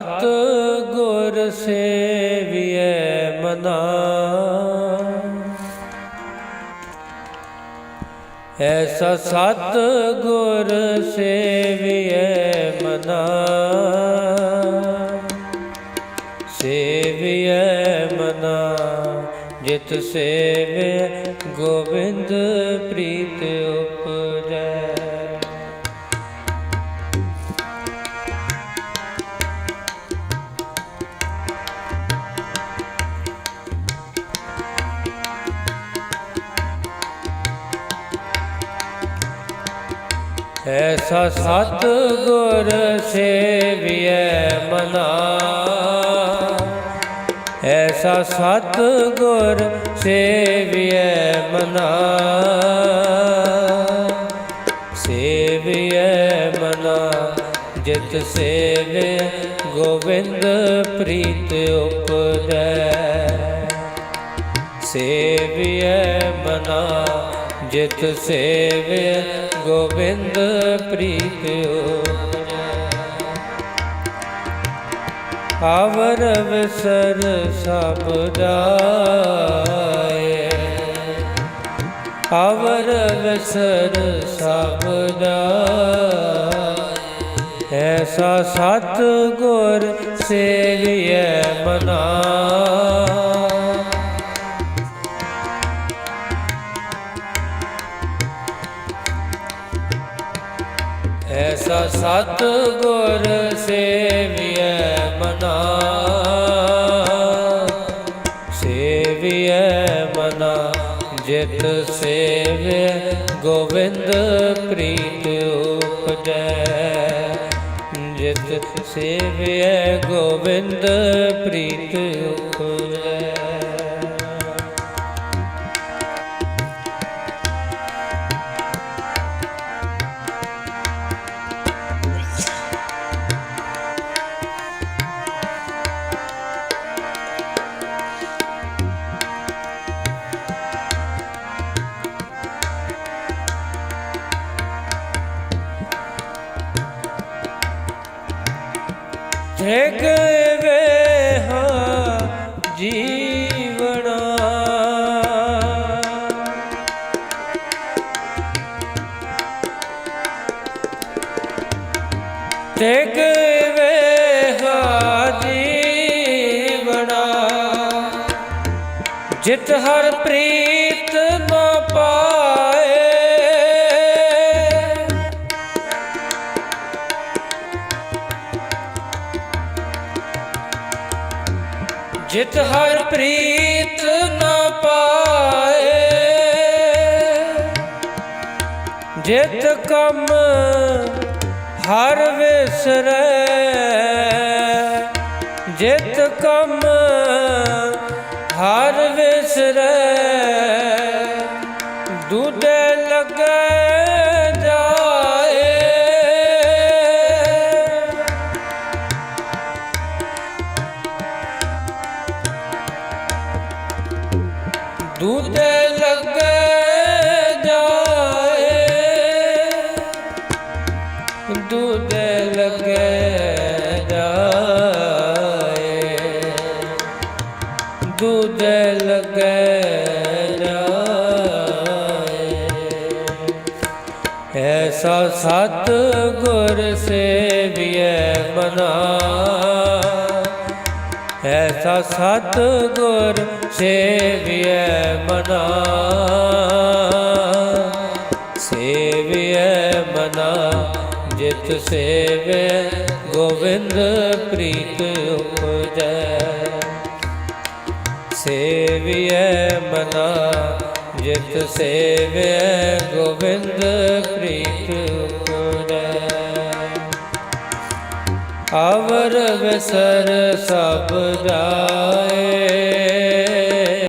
ਸਤ ਗੁਰ ਸੇਵੀਐ ਮਨਾ। ਐਸਾ ਸਤ ਗੁਰ ਸੇਵੀਐ ਮਨਾ। ਸੇਵੀਐ ਮਨਾ, ਜਿਤ ਸੇਵੈ ਗੋਬਿੰਦ ਪ੍ਰੀਤ ਐਸਾ ਸਤ ਗੁਰ ਸੇਵੀਐ ਮਨਾ। ਐਸਾ ਸਤ ਗੁਰ ਸੇਵੀਐ ਮਨਾ। ਸੇਵੀਐ ਮਨਾ, ਜਿਤ ਸੇਵੇ ਗੋਵਿੰਦ ਪ੍ਰੀਤ ਉਪਜੈ ਸੇਵੀਐ ਮਨਾ ਜਿਤ ਸੇਵੇ ਗੋਬਿੰਦ ਪ੍ਰੀਤ ਉਪਜੈ ਆਵਰ ਵਿਸਰ ਸਭ ਜਾਏ। ਆਵਰ ਵਿਸਰ ਸਭ ਜਾਏ। ਐਸਾ ਸਤ ਗੁਰ ਸੇਵੀਐ ਮਨਾ ਸਤ ਗੁਰ ਸੇਵੀਐ ਮਨਾ। ਸੇਵੀਐ ਮਨਾ, ਜਿਤ ਸੇਵੈ ਗੋਬਿੰਦ ਪ੍ਰੀਤ ਉਪਜੈ। ਜਿਤ ਸੇਵੈ ਗੋਬਿੰਦ ਪ੍ਰੀਤ ਉਪਜੈ। ਜਗ ਵੇ ਹਾਂ ਜੀਵਣਾ। ਜਗ ਵੇ ਹਾਂ ਜੀਵਣਾ। ਜਿਤ ਹਰ ਪ੍ਰੀ ਜਿਤ ਹਰ ਪ੍ਰੀਤ ਨਾ ਪਾਏ। ਜਿਤ ਕਮ ਹਰ ਵਿਸਰੈ। ਜਿਤ ਕਮ ਹਰ ਵਿਸਰੈ। ਦੂਤੇ ਲੱਗੇ ਜਾਏ। ਦੂਤੇ ਲੱਗੇ ਜਾਏ। ਦੂਤੇ ਲੱਗੇ ਜਾਏ। ਐਸਾ ਸਤ ਗੁਰ ਸੇਵੀਐ ਮਨਾ ਐਸਾ ਸਤ ਗੁਰ ਸੇਵੀਐ ਮਨਾ। ਸੇਵੀਐ ਮਨਾ, ਜਿਤ ਸੇਵੇ ਗੋਵਿੰਦ ਪ੍ਰੀਤ ਉਪਜੈ। ਸੇਵੀਐ ਮਨਾ, ਜਿਤ ਸੇਵੇ ਗੋਬਿੰਦ ਪ੍ਰੀਤ ਹਵਰ ਵਿਸਰ ਸਭ ਜਾਏ।